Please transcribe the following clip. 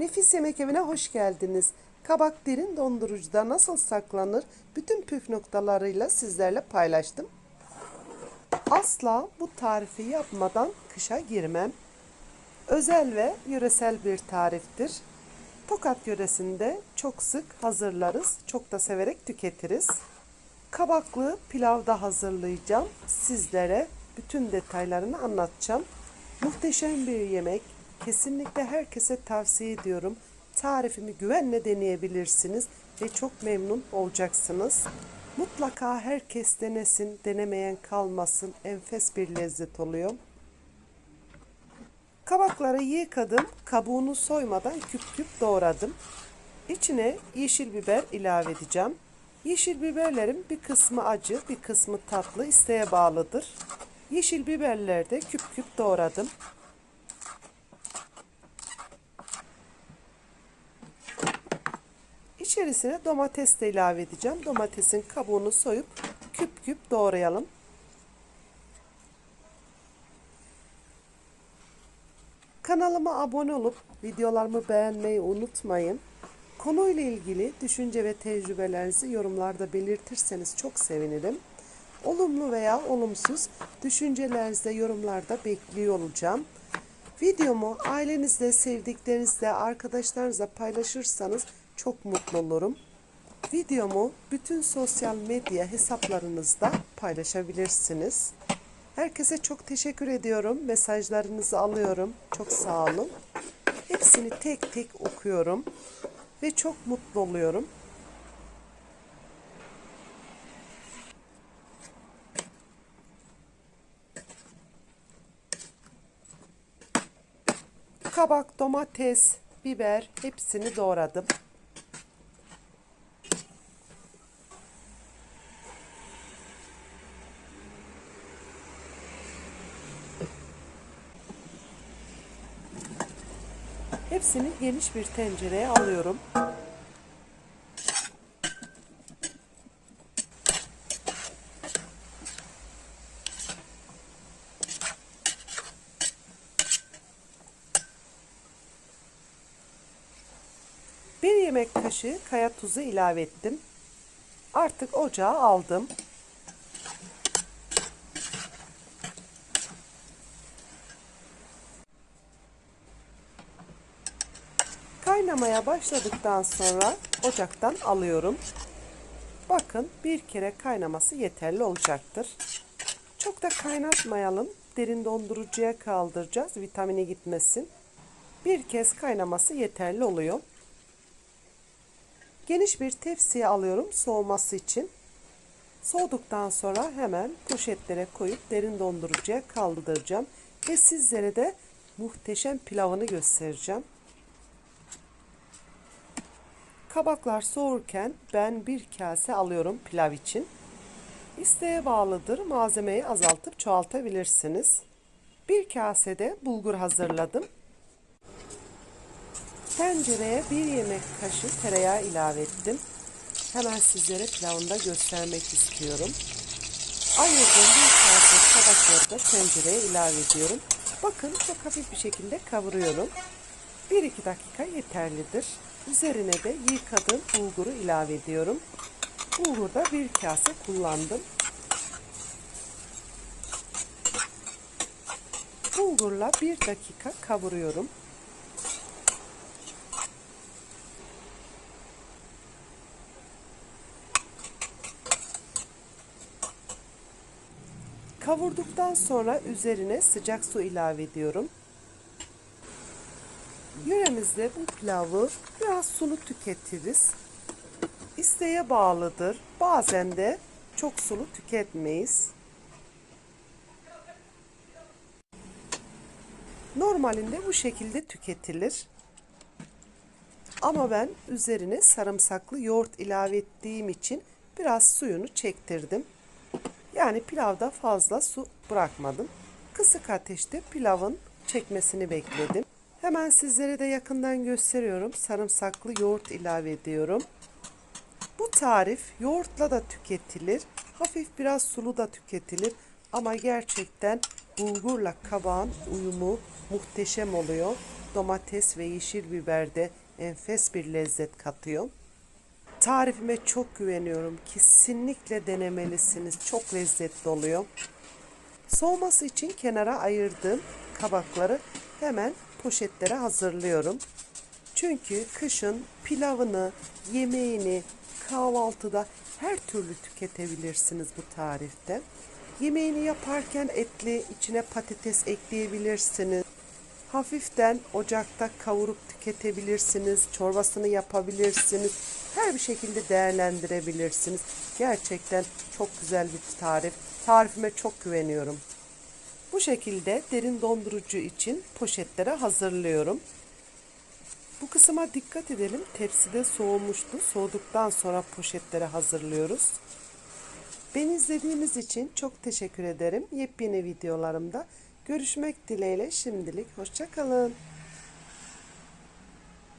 Nefis Yemek Evi'ne hoş geldiniz. Kabak derin dondurucuda nasıl saklanır bütün püf noktalarıyla sizlerle paylaştım. Asla bu tarifi yapmadan kışa girmem. Özel ve yöresel bir tariftir. Tokat yöresinde çok sık hazırlarız, çok da severek tüketiriz. Kabaklı pilav da hazırlayacağım. Sizlere bütün detaylarını anlatacağım. Muhteşem bir yemek. Kesinlikle herkese tavsiye ediyorum. Tarifimi güvenle deneyebilirsiniz ve çok memnun olacaksınız. Mutlaka herkes denesin, denemeyen kalmasın. Enfes bir lezzet oluyor. Kabakları yıkadım, kabuğunu soymadan küp küp doğradım. İçine yeşil biber ilave edeceğim. Yeşil biberlerin bir kısmı acı, bir kısmı tatlı, isteğe bağlıdır. Yeşil biberleri de küp küp doğradım. İçerisine domates de ilave edeceğim. Domatesin kabuğunu soyup küp küp doğrayalım. Kanalıma abone olup videolarımı beğenmeyi unutmayın. Konuyla ilgili düşünce ve tecrübelerinizi yorumlarda belirtirseniz çok sevinirim. Olumlu veya olumsuz düşüncelerinizi de yorumlarda bekliyor olacağım. Videomu ailenizle, sevdiklerinizle, arkadaşlarınızla paylaşırsanız çok mutlu olurum. Videomu bütün sosyal medya hesaplarınızda paylaşabilirsiniz. Herkese çok teşekkür ediyorum. Mesajlarınızı alıyorum. Çok sağ olun. Hepsini tek tek okuyorum ve çok mutlu oluyorum. Kabak, domates, biber hepsini doğradım. Hepsini geniş bir tencereye alıyorum. Bir yemek kaşığı kaya tuzu ilave ettim. Artık ocağa aldım. Kaynamaya başladıktan sonra ocaktan alıyorum. Bakın bir kere kaynaması yeterli olacaktır. Çok da kaynatmayalım. Derin dondurucuya kaldıracağız vitamini gitmesin. Bir kez kaynaması yeterli oluyor. Geniş bir tepsiye alıyorum soğuması için. Soğuduktan sonra hemen poşetlere koyup derin dondurucuya kaldıracağım. Ve sizlere de muhteşem pilavını göstereceğim. Kabaklar soğurken ben bir kase alıyorum pilav için. İsteğe bağlıdır. Malzemeyi azaltıp çoğaltabilirsiniz. Bir kasede bulgur hazırladım. Tencereye bir yemek kaşığı tereyağı ilave ettim. Hemen sizlere pilavında göstermek istiyorum. Ayırdığım bir kase kabakları da tencereye ilave ediyorum. Bakın çok hafif bir şekilde kavuruyorum. 1-2 dakika yeterlidir. Üzerine de yıkadığım bulguru ilave ediyorum. Bulgurda bir kase kullandım. Bulgurla bir dakika kavuruyorum. Kavurduktan sonra üzerine sıcak su ilave ediyorum. Yöremizde bu pilavı biraz sulu tüketiriz. İsteğe bağlıdır. Bazen de çok sulu tüketmeyiz. Normalinde bu şekilde tüketilir. Ama ben üzerine sarımsaklı yoğurt ilave ettiğim için biraz suyunu çektirdim. Yani pilavda fazla su bırakmadım. Kısık ateşte pilavın çekmesini bekledim. Hemen sizlere de yakından gösteriyorum. Sarımsaklı yoğurt ilave ediyorum. Bu tarif yoğurtla da tüketilir. Hafif biraz sulu da tüketilir. Ama gerçekten bulgurla kabağın uyumu muhteşem oluyor. domates ve yeşil biber de enfes bir lezzet katıyor. Tarifime çok güveniyorum. Kesinlikle denemelisiniz. Çok lezzetli oluyor. Soğuması için kenara ayırdığım kabakları hemen poşetlere hazırlıyorum. Çünkü kışın pilavını, yemeğini, kahvaltıda her türlü tüketebilirsiniz bu tarifte. Yemeğini yaparken etli içine patates ekleyebilirsiniz. Hafiften ocakta kavurup tüketebilirsiniz. Çorbasını yapabilirsiniz. Her bir şekilde değerlendirebilirsiniz. Gerçekten çok güzel bir tarif. Tarifime çok güveniyorum. Bu şekilde derin dondurucu için poşetlere hazırlıyorum. Bu kısma dikkat edelim. Tepside soğumuştu. Soğuduktan sonra poşetlere hazırlıyoruz. Beni izlediğiniz için çok teşekkür ederim. Yepyeni videolarımda görüşmek dileğiyle şimdilik hoşçakalın.